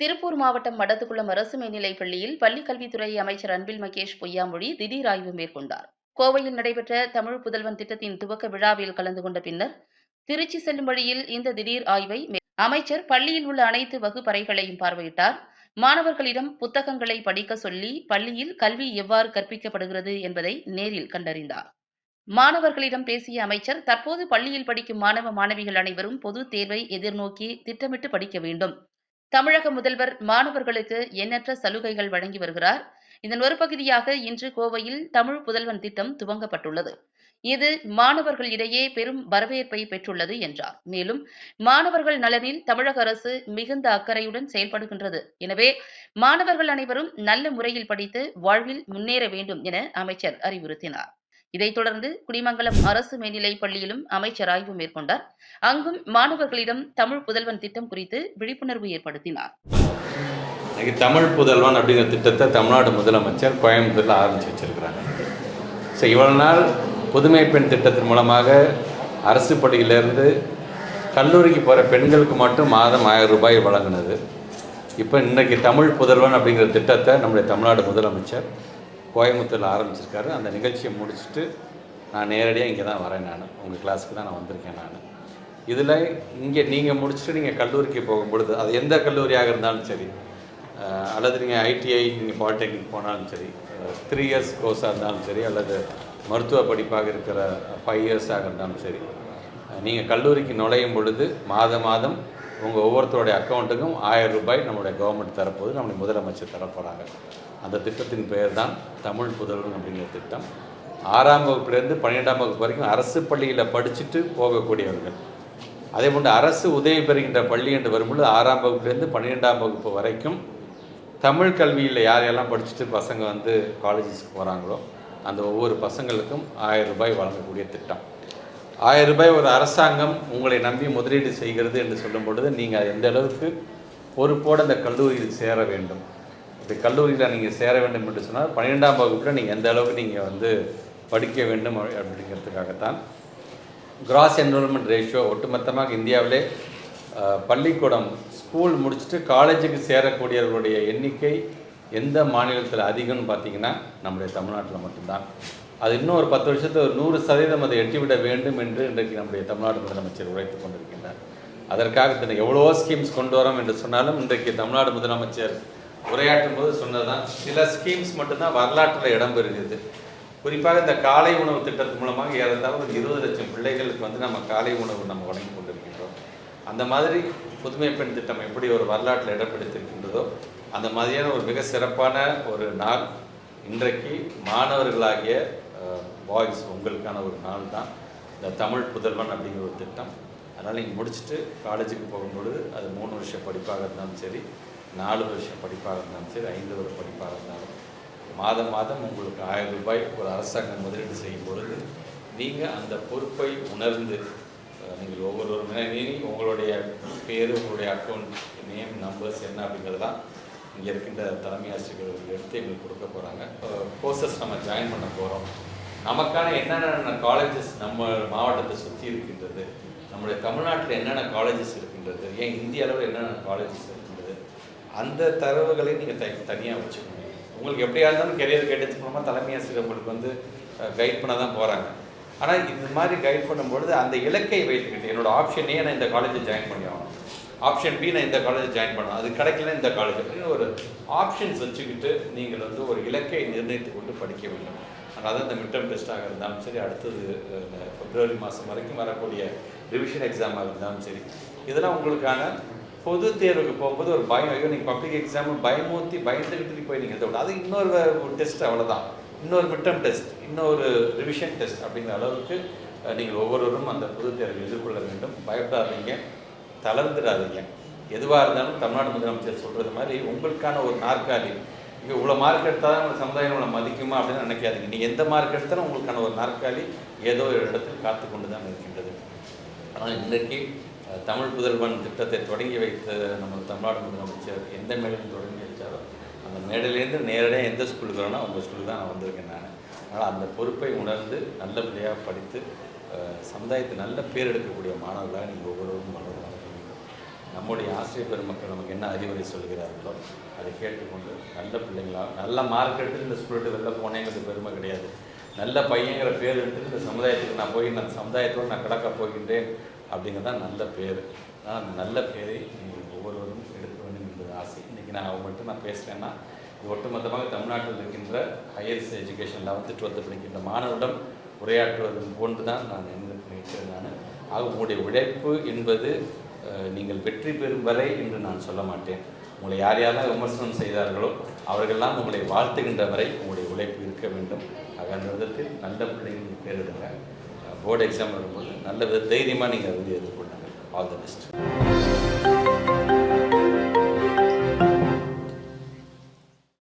திருப்பூர் மாவட்டம் மடத்துக்குளம் அரசு மேல்நிலைப் பள்ளியில் பள்ளிக் கல்வித்துறை அமைச்சர் அன்பில் மகேஷ் பொய்யாமொழி திடீர் ஆய்வு மேற்கொண்டார். கோவையில் நடைபெற்ற தமிழ் புதல்வன் திட்டத்தின் துவக்க விழாவில் கலந்து கொண்ட பின்னர் திருச்சி செல்லும் வழியில் இந்த திடீர் ஆய்வை அமைச்சர் பள்ளியில் உள்ள அனைத்து வகுப்பறைகளையும் பார்வையிட்டார். மாணவர்களிடம் புத்தகங்களை படிக்க சொல்லி பள்ளியில் கல்வி எவ்வாறு கற்பிக்கப்படுகிறது என்பதை நேரில் கண்டறிந்தார். மாணவர்களிடம் பேசிய அமைச்சர் தற்போது பள்ளியில் படிக்கும் மாணவ மாணவிகள் அனைவரும் பொது தேர்வை எதிர்நோக்கி திட்டமிட்டு படிக்க வேண்டும். தமிழக முதல்வர் மாணவர்களுக்கு எண்ணற்ற சலுகைகள் வழங்கி வருகிறார். இதன் ஒரு பகுதியாக இன்று கோவையில் தமிழ் புதல்வன் திட்டம் துவங்கப்பட்டுள்ளது. இது மாணவர்களிடையே பெரும் வரவேற்பை பெற்றுள்ளது என்றார். மேலும் மாணவர்கள் நலனில் தமிழக அரசு மிகுந்த அக்கறையுடன் செயல்படுகின்றது. எனவே மாணவர்கள் அனைவரும் நல்ல முறையில் படித்து வாழ்வில் முன்னேற வேண்டும் என அமைச்சர் அறிவுறுத்தினார். இதைத் தொடர்ந்து குடிமங்கலம் அரசு மேல்நிலைப் பள்ளியிலும் அமைச்சர் ஆய்வு மேற்கொண்டார். அங்கும் மாணவர்களிடம் தமிழ் புதல்வன் திட்டம் குறித்து விழிப்புணர்வு ஏற்படுத்தினார். தமிழ் புதல்வன் அப்படிங்கிற திட்டத்தை தமிழ்நாடு முதலமைச்சர் கோயம்புத்தூரில் ஆரம்பித்து வச்சிருக்கிறாங்க. ஸோ இவ்வளவு நாள் புதுமை பெண் திட்டத்தின் மூலமாக அரசு பள்ளியிலேருந்து கல்லூரிக்கு போகிற பெண்களுக்கு மட்டும் மாதம் ஆயிரம் ரூபாய் வழங்கினது. இப்போ இன்றைக்கி தமிழ் புதல்வன் அப்படிங்கிற திட்டத்தை நம்முடைய தமிழ்நாடு முதலமைச்சர் கோயம்புத்தூரில் ஆரம்பிச்சிருக்காரு. அந்த நிகழ்ச்சியை முடிச்சுட்டு நான் நேரடியாக இங்கே தான் வரேன் நான். உங்கள் கிளாஸுக்கு தான் நான் வந்திருக்கேன் நான். இதில் இங்கே நீங்கள் முடிச்சுட்டு நீங்கள் கல்லூரிக்கு போகும் பொழுது அது எந்த கல்லூரியாக இருந்தாலும் சரி அல்லது நீங்கள் ஐடிஐ நீங்கள் பாலிடெக்னிக் போனாலும் சரி த்ரீ இயர்ஸ் கோர்ஸாக இருந்தாலும் சரி அல்லது மருத்துவ படிப்பாக இருக்கிற ஃபைவ் இயர்ஸாக இருந்தாலும் சரி நீங்கள் கல்லூரிக்கு நுழையும் பொழுது மாதம் மாதம் உங்கள் ஒவ்வொருத்தருடைய அக்கௌண்ட்டுக்கும் ஆயிரம் ரூபாய் நம்முடைய கவர்மெண்ட் தரப்போது நம்முடைய முதலமைச்சர் தரப்போகிறாங்க அந்த திட்டத்தின் பெயர் தான் தமிழ் புதல்வன் அப்படிங்கிற திட்டம். ஆறாம் வகுப்புலேருந்து பன்னிரெண்டாம் வகுப்பு வரைக்கும் அரசு பள்ளியில் படிச்சுட்டு போகக்கூடியவர்கள். அதே போன்று அரசு உதவி பெறுகின்ற பள்ளி என்று வரும்பொழுது ஆறாம் வகுப்புலேருந்து பன்னிரெண்டாம் வகுப்பு வரைக்கும் தமிழ் கல்வியில் யார் படிச்சுட்டு பசங்க வந்து காலேஜஸ்க்கு போகிறாங்களோ அந்த ஒவ்வொரு பசங்களுக்கும் ஆயிரம் ரூபாய் வழங்கக்கூடிய திட்டம். ஆயிரம் ரூபாய் ஒரு அரசாங்கம் உங்களை நம்பி முதலீடு செய்கிறது என்று சொல்லும் பொழுது நீங்கள் எந்த அளவுக்கு பொறுப்போடு அந்த கல்லூரியில் சேர வேண்டும்? இந்த கல்லூரியில் நீங்கள் சேர வேண்டும் என்று சொன்னால் பன்னிரெண்டாம் வகுப்பில் நீங்கள் எந்த அளவுக்கு நீங்கள் வந்து படிக்க வேண்டும் அப்படிங்கிறதுக்காகத்தான். கிராஸ் என்ரோல்மெண்ட் ரேஷியோ ஒட்டுமொத்தமாக இந்தியாவிலே பள்ளிக்கூடம் ஸ்கூல் முடிச்சுட்டு காலேஜுக்கு சேரக்கூடியவர்களுடைய எண்ணிக்கை எந்த மாநிலத்தில் அதிகம்னு பார்த்தீங்கன்னா நம்முடைய தமிழ்நாட்டில் மட்டும்தான். அது இன்னும் ஒரு பத்து வருஷத்தில் ஒரு நூறு சதவீதம் அதை எட்டிவிட வேண்டும் என்று இன்றைக்கு நம்முடைய தமிழ்நாடு முதலமைச்சர் உழைத்துக் கொண்டிருக்கின்றார். அதற்காக தன்னை எவ்வளவோ ஸ்கீம்ஸ் கொண்டு வரோம் என்று சொன்னாலும் இன்றைக்கு தமிழ்நாடு முதலமைச்சர் உரையாற்றும் போது சொன்னதுதான் சில ஸ்கீம்ஸ் மட்டும்தான் வரலாற்றில் இடம்பெறுகிறது குறிப்பாக இந்த காலை உணவு திட்டத்தின் மூலமாக ஏறத்தாழ ஒரு இருபது லட்சம் பிள்ளைகளுக்கு வந்து நம்ம காலை உணவு நம்ம வழங்கி கொண்டிருக்கின்றோம். அந்த மாதிரி புதுமை பெண் திட்டம் எப்படி ஒரு வரலாற்றில் இடம்பிடித்திருக்கின்றதோ அந்த மாதிரியான ஒரு மிக சிறப்பான ஒரு நாள் இன்றைக்கு மாணவர்களாகிய பாய்ஸ் உங்களுக்கான ஒரு நாள் தான் இந்த தமிழ் புதல்வன் அப்படிங்கிற ஒரு திட்டம். அதனால் நீங்கள் முடிச்சுட்டு காலேஜுக்கு போகும்பொழுது அது மூணு வருஷம் படிப்பாக இருந்தாலும் சரி நாலு வருஷம் படிப்பாக இருந்தாலும் சரி ஐந்து வருஷம் படிப்பாக இருந்தாலும் மாதம் மாதம் உங்களுக்கு ஆயிரம் ரூபாய் ஒரு அரசாங்கம் முதலீடு செய்யும் பொழுது நீங்கள் அந்த பொறுப்பை உணர்ந்து நீங்கள் ஒவ்வொருவருமே நீ உங்களுடைய பேர் உங்களுடைய அக்கௌண்ட் நேம் நம்பர்ஸ் என்ன அப்படிங்கிறதெல்லாம் இங்கே இருக்கின்ற தலைமை ஆசிரியர்கள் எடுத்து எங்களுக்கு கொடுக்க போகிறாங்க கோர்சஸ் நம்ம ஜாயின் பண்ண போகிறோம் நமக்கான என்னென்ன காலேஜஸ் நம்ம மாவட்டத்தை சுற்றி இருக்கின்றது நம்முடைய தமிழ்நாட்டில் என்னென்ன காலேஜஸ் இருக்கின்றது ஏன் இந்திய அளவில் என்னென்ன காலேஜஸ் இருக்கின்றது அந்த தரவுகளை நீங்கள் த தனியாக வச்சுக்கணும். உங்களுக்கு எப்படியா இருந்தாலும் கெரியர் கைடன்ஸ் மூலமாக தலைமை ஆசிரியர் உங்களுக்கு வந்து கைட் பண்ண தான் போகிறாங்க ஆனால் இது மாதிரி கைட் பண்ணும்பொழுது அந்த இலக்கை வைத்துக்கிட்டு என்னோட ஆப்ஷன் ஏ நான் இந்த காலேஜில் ஜாயின் பண்ணி ஆகணும். ஆப்ஷன் பி நான் இந்த காலேஜ் ஜாயின் பண்ணணும். அது கிடைக்கல இந்த காலேஜ் அப்படின்னு ஒரு ஆப்ஷன்ஸ் வச்சுக்கிட்டு நீங்கள் வந்து ஒரு இலக்கை நிர்ணயித்து கொண்டு படிக்க வேண்டும். அதாவது இந்த மிட்டம் டெஸ்ட்டாக இருந்தாலும் சரி அடுத்தது பிப்ரவரி மாதம் வரைக்கும் வரக்கூடிய ரிவிஷன் எக்ஸாமாக இருந்தாலும் சரி இதெல்லாம் உங்களுக்கான பொது தேர்வுக்கு போகும்போது ஒரு பயம். ஐயோ நீங்கள் பப்ளிக் எக்ஸாம் பயமூர்த்தி பயந்துக்கிட்டு போய் நீங்கள் எழுத அது இன்னொரு டெஸ்ட் அவ்வளோதான் இன்னொரு மிட்டம் டெஸ்ட் இன்னொரு ரிவிஷன் டெஸ்ட் அப்படிங்கிற அளவுக்கு நீங்கள் ஒவ்வொருவரும் அந்த பொது தேர்வை எதிர்கொள்ள வேண்டும். பயப்படாதீங்க தளர்ந்துடாதீங்க. எதுவாக இருந்தாலும் தமிழ்நாடு முதலமைச்சர் சொல்கிறது மாதிரி உங்களுக்கான ஒரு நாற்காலி இங்கே இவ்வளோ மார்க் எடுத்தால் தான் உங்கள் சமுதாயம் உங்களை மதிக்குமா அப்படின்னு நினைக்காதீங்க. நீங்கள் எந்த மார்க் எடுத்தாலும் உங்களுக்கான ஒரு நாற்காலி ஏதோ ஒரு இடத்தில் காத்து கொண்டு தான் இருக்கின்றது. ஆனால் இன்றைக்கு தமிழ் புதல்வன் திட்டத்தை தொடங்கி வைத்த நம்ம தமிழ்நாடு முதலமைச்சர் எந்த மேடையில் தொடங்கி வச்சாரோ அந்த மேடையிலேருந்து நேரடியாக எந்த ஸ்கூலுக்கு வரணும் உங்கள் ஸ்கூலுக்கு தான் நான் வந்திருக்கேன் நான். அதனால் அந்த பொறுப்பை உணர்ந்து நல்லபடியாக படித்து சமுதாயத்தை நல்ல பேர் எடுக்கக்கூடிய மாணவர்களாக நீங்கள் ஒவ்வொருவரும் வளரும். நம்முடைய ஆசிரியர் பெருமக்கள் நமக்கு என்ன அறிவுரை சொல்கிறார்களோ அதை கேட்டுக்கொண்டு நல்ல பிள்ளைங்களா நல்ல மார்க் எடுத்து இந்த ஸ்கூல்ட்டு வெளில போனேங்கிறது பெருமை கிடையாது. நல்ல பையங்கிற பேர் எடுத்துட்டு இந்த சமுதாயத்துக்கு நான் போய் நான் சமுதாயத்தோடு நான் கடக்க போகின்றேன் அப்படிங்கிறது தான் நல்ல பேர். ஆனால் அந்த நல்ல பேரை நீங்கள் ஒவ்வொருவரும் எடுக்க வேண்டும் என்பது ஆசை. இன்றைக்கி நான் அவங்கள்ட்ட நான் பேசுகிறேன்னா இது ஒட்டுமொத்தமாக தமிழ்நாட்டில் இருக்கின்ற ஹையர் எஜுகேஷன் லெவன்த்து டுவெல்த்து படிக்கின்ற மாணவரிடம் உரையாற்றுவது போன்று தான் நான் என்ன நினைக்கிறேன் நான். ஆக உங்களுடைய உழைப்பு என்பது நீங்கள் வெற்றி பெறும் வரை என்று நான் சொல்ல மாட்டேன். உங்களை யார் யாரெல்லாம் விமர்சனம் செய்தார்களோ அவர்களெல்லாம் உங்களை வாழ்த்துகின்ற வரை உங்களுடைய உழைப்பு இருக்க வேண்டும். ஆக அந்த விதத்தில் நல்ல பிள்ளைங்களுக்கு பேரிடுங்க போர்டு எக்ஸாம் வரும்போது நல்ல வித தைரியமாக நீங்கள் வந்து எதிர்கொள்ளுங்கள் ஆல் த பெஸ்ட்